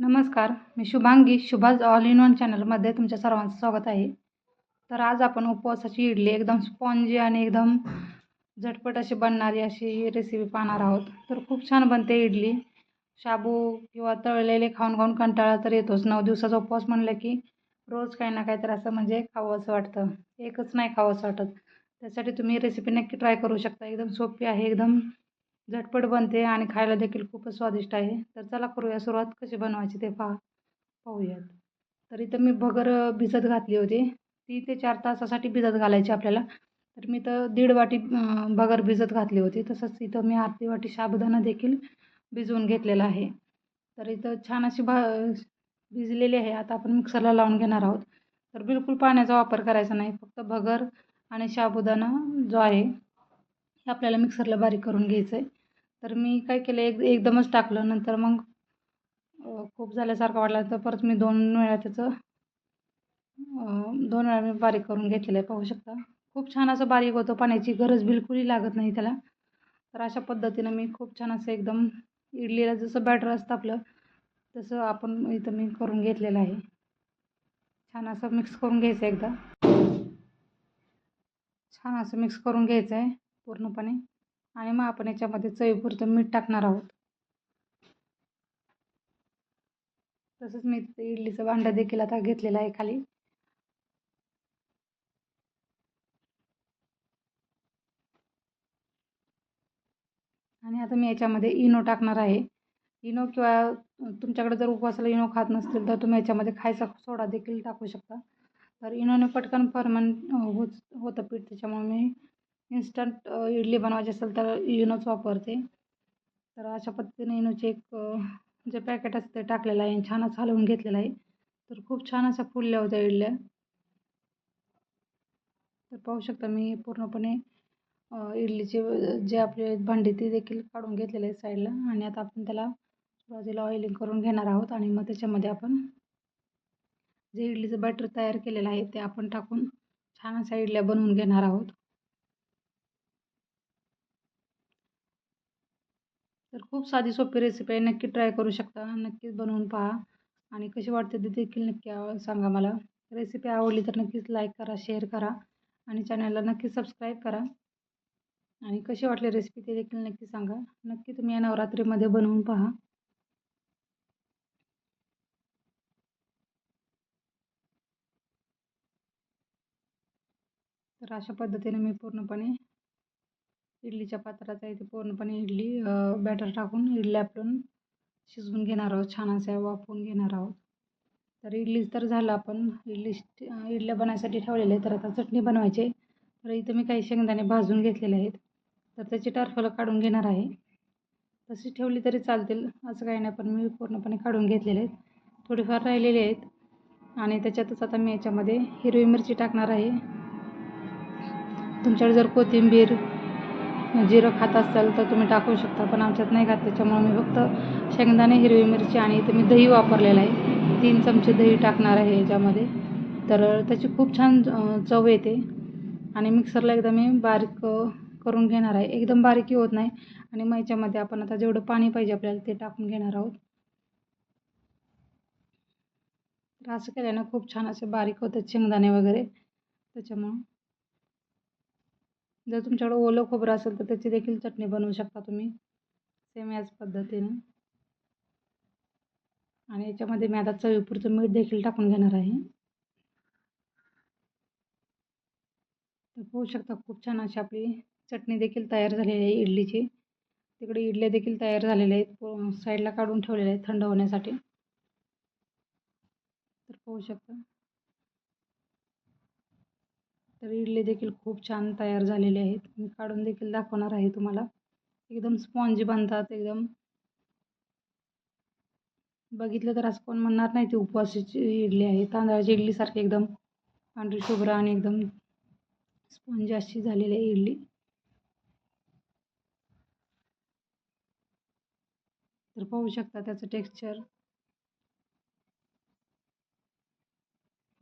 नमस्कार मी शुभांगी शुभाज ऑल इन वन चॅनलमध्ये तुमच्या सर्वांचं स्वागत आहे. तर आज आपण उपवासाची इडली एकदम स्पॉन्जी आणि एकदम झटपट अशी बनणारी अशी रेसिपी पाहणार आहोत. तर खूप छान बनते इडली. शाबू किंवा तळलेले खाऊन खाऊन कंटाळा तर येतोच. नऊ दिवसाचा उपवास म्हणलं की रोज काही ना काही तर असं म्हणजे खावं असं वाटतं. एकच नाही खावं असं वाटत. त्यासाठी तुम्ही रेसिपी नक्की ट्राय करू शकता. एकदम सोपी आहे एकदम झटपट बनते आणि खायला देखील खूपच स्वादिष्ट आहे. तर चला करूया सुरुवात. कशी बनवायची ते पहा. पाहूयात. तर इथं मी भगर भिजत घातली होती. ती ते चार तासासाठी भिजत घालायची आपल्याला. तर मी तर दीड वाटी भगर भिजत घातली होती. तसंच इथं मी अर्धी वाटी साबुदाणा देखील भिजवून घेतलेला आहे. तर इथं छान अशी भा भिजलेली आहे. आता आपण मिक्सरला लावून घेणार आहोत. तर बिलकुल पाण्याचा वापर करायचा नाही. फक्त भगर आणि साबुदाणा जो आहे हे आपल्याला मिक्सरला बारीक करून घ्यायचं आहे तर मी काय केलं एक एकदमच टाकलं. नंतर मग खूप झाल्यासारखं वाटलं. तर परत मी दोन वेळा त्याचं दोन वेळा मी बारीक करून घेतलेलं आहे. पाहू शकता. खूप छान असं बारीक होतं. पाण्याची गरज बिलकुलही लागत नाही त्याला. तर अशा पद्धतीनं मी खूप छान असं एकदम इडलीला जसं बॅटर असतं आपलं तसं आपण इथं मी करून घेतलेलं आहे. छान असं मिक्स करून घ्यायचं एकदा. छान असं मिक्स करून घ्यायचं आहे पूर्णपणे. आणि मग आपण याच्यामध्ये चवीपुरतं मीठ टाकणार आहोत. तसंच मी इडलीचं भांडं देखील आता घेतलेलं आहे खाली. आणि आता मी याच्यामध्ये इनो टाकणार आहे. इनो किंवा तुमच्याकडे जर उपवासाला इनो खात नसतील तर तुम्ही याच्यामध्ये खायचा सोडा देखील टाकू शकता. तर इनोने पटकन फर्मन होत होतं पीठ त्याच्यामुळे मी इन्स्टंट इडली बनवायची असेल तर इनोच वापरते. तर अशा पद्धतीने इनोचे एक जे पॅकेट असतं ते टाकलेलं आहे छान असं हलवून घेतलेलं आहे. तर खूप छान अशा फुलल्या होत्या इडल्या. तर पाहू शकता मी पूर्णपणे इडलीचे जे आपले भांडी ते देखील काढून घेतलेले आहे साईडला. आणि आता आपण त्याला सुरुवातीला ऑइलिंग करून घेणार आहोत. आणि मग त्याच्यामध्ये आपण जे इडलीचं बॅटर तयार केलेलं आहे ते आपण टाकून छान असा इडल्या बनवून घेणार आहोत. तर खूप साधी सोपी रेसिपी आहे. नक्की ट्राय करू शकता. नक्कीच बनवून पहा. आणि कशी वाटते ते देखील नक्की सांगा मला. रेसिपी आवडली तर नक्कीच लाईक करा शेअर करा. आणि चॅनलला नक्की सबस्क्राईब करा. आणि कशी वाटली रेसिपी ते देखील नक्की सांगा. नक्की तुम्ही या नवरात्रीमध्ये बनवून पहा. तर अशा पद्धतीने मी पूर्णपणे इडलीच्या पात्राचा इथे पूर्णपणे इडली. बॅटर टाकून इडली आपण शिजवून घेणार आहोत. छान असे वाफवून घेणार आहोत. तर इडली तर झालं आपण. इडली इडल्या बनवायसाठी ठेवलेले तर आता चटणी बनवायची तर इथं मी काही शेंगदाणे भाजून घेतलेले आहेत. तर त्याची टरफलं काढून घेणार आहे. तशी ठेवली तरी चालतील. असं काही नाही पण मी पूर्णपणे काढून घेतलेले आहेत. थोडीफार राहिलेले आहेत. आणि त्याच्यातच आता मी याच्यामध्ये हिरवी मिरची टाकणार आहे. तुमच्याकडे जर कोथिंबीर जिरं खात असाल तर तुम्ही टाकू शकता पण आमच्यात नाही खात. त्याच्यामुळे मी फक्त शेंगदाणे हिरवी मिरची आणि इथे मी दही वापरलेलं आहे. तीन चमचे दही टाकणार आहे याच्यामध्ये. तर त्याची खूप छान चव येते. आणि मिक्सरला एकदा मी बारीक करून घेणार आहे. एकदम बारीकही होत नाही. आणि मग याच्यामध्ये आपण आता जेवढं पाणी पाहिजे आपल्याला ते टाकून घेणार आहोत. तर असं केल्यानं खूप छान असे बारीक होतात शेंगदाणे वगैरे. त्याच्यामुळं जर तुमच्याकडं ओलं खोबरं असेल तर त्याची देखील चटणी बनवू शकता तुम्ही. सेम याच पद्धतीने. आणि याच्यामध्ये मी आता चवीपुरचं मीठ देखील टाकून घेणार आहे. तर पाहू शकता खूप छान अशी आपली चटणी देखील तयार झालेली आहे इडलीची. तिकडे इडल्या देखील तयार झालेल्या आहेत. साईडला काढून ठेवलेल्या आहेत थंड होण्यासाठी. तर पाहू शकता. तर इडली देखील खूप छान तयार झालेले आहेत. मी काढून देखील दाखवणार आहे तुम्हाला. एकदम स्पॉन्जी बनतात एकदम. बघितलं तर असं कोण म्हणणार नाही ती उपवासाची इडली आहे. तांदळाची इडलीसारखी एकदम पांढरी शुभ्र आणि एकदम स्पॉन्जी अशी झालेली आहे इडली. तर पाहू शकता त्याचं टेक्स्चर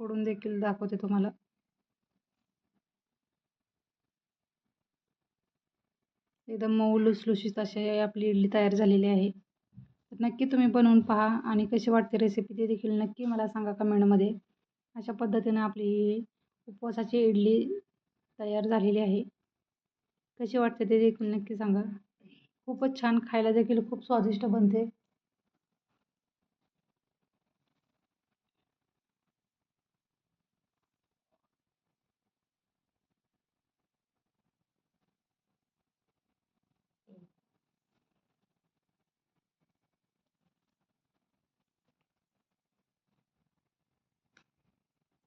फोडून देखील दाखवते तुम्हाला. एकदम मऊ लुसलुशीत अशी आपली इडली तयार झालेली आहे. तर नक्की तुम्ही बनवून पहा आणि कशी वाटते रेसिपी ते देखील नक्की मला सांगा कमेंटमध्ये अशा पद्धतीने आपली उपवासाची इडली तयार झालेली आहे. कशी वाटते ते देखील नक्की सांगा. खूपच छान खायला देखील खूप स्वादिष्ट बनते.